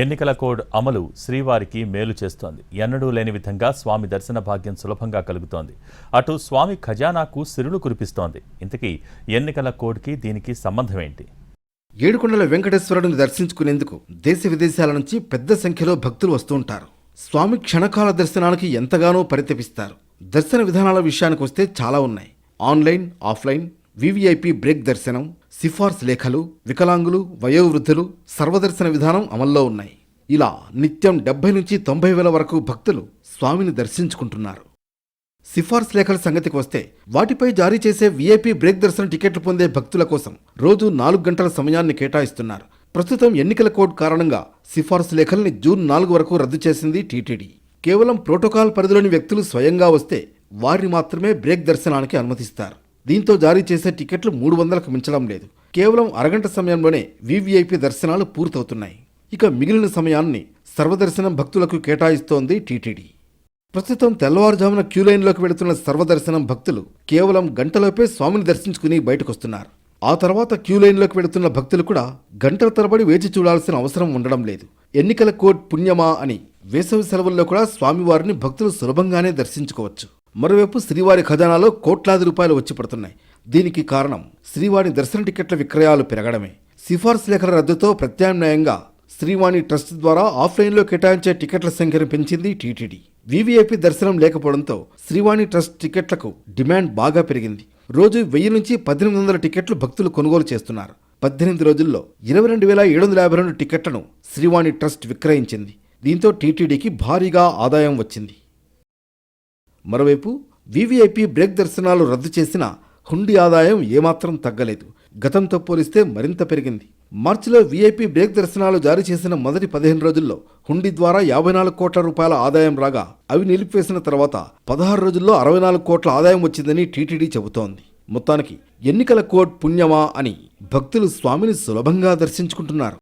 ఎన్నికల కోడ్ అమలు శ్రీవారికి మేలు చేస్తోంది. ఎన్నడూ లేని విధంగా స్వామి దర్శన భాగ్యం సులభంగా కలుగుతోంది. అటు స్వామి ఖజానాకు సిరులు కురిపిస్తోంది. ఇంతకీ ఎన్నికల కోడ్కి దీనికి సంబంధం ఏంటి ఏడుకొండల వెంకటేశ్వరుడిని దర్శించుకునేందుకు దేశ విదేశాల నుంచి పెద్ద సంఖ్యలో భక్తులు వస్తూ ఉంటారు. స్వామి క్షణకాల దర్శనానికి ఎంతగానో పరితపిస్తారు. దర్శన విధానాల విషయానికి వస్తే చాలా ఉన్నాయి. ఆన్లైన్ ఆఫ్లైన్ వివిఐపి బ్రేక్ దర్శనం సిఫార్సు లేఖలు వికలాంగులు వయోవృద్ధులు సర్వదర్శన విధానం అమల్లో ఉన్నాయి. ఇలా నిత్యం డెబ్బై నుంచి తొంభై వేల వరకు భక్తులు స్వామిని దర్శించుకుంటున్నారు. సిఫార్సు లేఖల సంగతికి వస్తే వాటిపై జారీ చేసే వీఐపీ బ్రేక్ దర్శన టికెట్లు పొందే భక్తుల కోసం రోజు నాలుగు గంటల సమయాన్ని కేటాయిస్తున్నారు. ప్రస్తుతం ఎన్నికల కోడ్ కారణంగా సిఫార్సు లేఖల్ని జూన్ నాలుగు వరకు రద్దు చేసింది టీటీడీ. కేవలం ప్రోటోకాల్ పరిధిలోని వ్యక్తులు స్వయంగా వస్తే వారిని మాత్రమే బ్రేక్ దర్శనానికి అనుమతిస్తారు. దీంతో జారీ చేసే టికెట్లు మూడు వందలకు మించడం లేదు. కేవలం అరగంట సమయంలోనే వివిఐపి దర్శనాలు పూర్తవుతున్నాయి. ఇక మిగిలిన సమయాన్ని సర్వదర్శనం భక్తులకు కేటాయిస్తోంది టీటీడీ. ప్రస్తుతం తెల్లవారుజామున క్యూ లైన్లోకి వెళుతున్న సర్వదర్శనం భక్తులు కేవలం గంటలోపే స్వామిని దర్శించుకుని బయటకొస్తున్నారు. ఆ తర్వాత క్యూ లైన్లోకి వెళుతున్న భక్తులు కూడా గంటల తరబడి వేచి చూడాల్సిన అవసరం ఉండడం లేదు. ఎన్నికల కోడ్ పుణ్యమా అని వేసవి సెలవుల్లో కూడా స్వామివారిని భక్తులు సులభంగానే దర్శించుకోవచ్చు. మరోవైపు శ్రీవారి ఖజానాలో కోట్లాది రూపాయలు వచ్చి పడుతున్నాయి. దీనికి కారణం శ్రీవారి దర్శన టికెట్ల విక్రయాలు పెరగడమే. సిఫార్సు లేఖల రద్దుతో ప్రత్యామ్నాయంగా శ్రీవాణి ట్రస్ట్ ద్వారా ఆఫ్లైన్లో కేటాయించే టికెట్ల సంఖ్యను పెంచింది టీటీడీ. వీవీఐపీ దర్శనం లేకపోవడంతో శ్రీవాణి ట్రస్ట్ టికెట్లకు డిమాండ్ బాగా పెరిగింది. రోజు వెయ్యి నుంచి పద్దెనిమిది వందల టికెట్లు భక్తులు కొనుగోలు చేస్తున్నారు. పద్దెనిమిది రోజుల్లో ఇరవై రెండు వేల ఏడు వందల యాభై రెండు టికెట్లను శ్రీవాణి ట్రస్ట్ విక్రయించింది. దీంతో టీటీడీకి భారీగా ఆదాయం వచ్చింది. మరోవైపు వీవీఐపీ బ్రేక్ దర్శనాలు రద్దు చేసిన హుండీ ఆదాయం ఏమాత్రం తగ్గలేదు. గతంతో పోలిస్తే మరింత పెరిగింది. మార్చిలో వీఐపీ బ్రేక్ దర్శనాలు జారీ చేసిన మొదటి పదిహేను రోజుల్లో హుండీ ద్వారా యాభై నాలుగు కోట్ల రూపాయల ఆదాయం రాగా అవి నిలిపివేసిన తర్వాత పదహారు రోజుల్లో అరవై నాలుగు కోట్ల ఆదాయం వచ్చిందని టీటీడీ చెబుతోంది. మొత్తానికి ఎన్నికల కోడ్ పుణ్యమా అని భక్తులు స్వామిని సులభంగా దర్శించుకుంటున్నారు.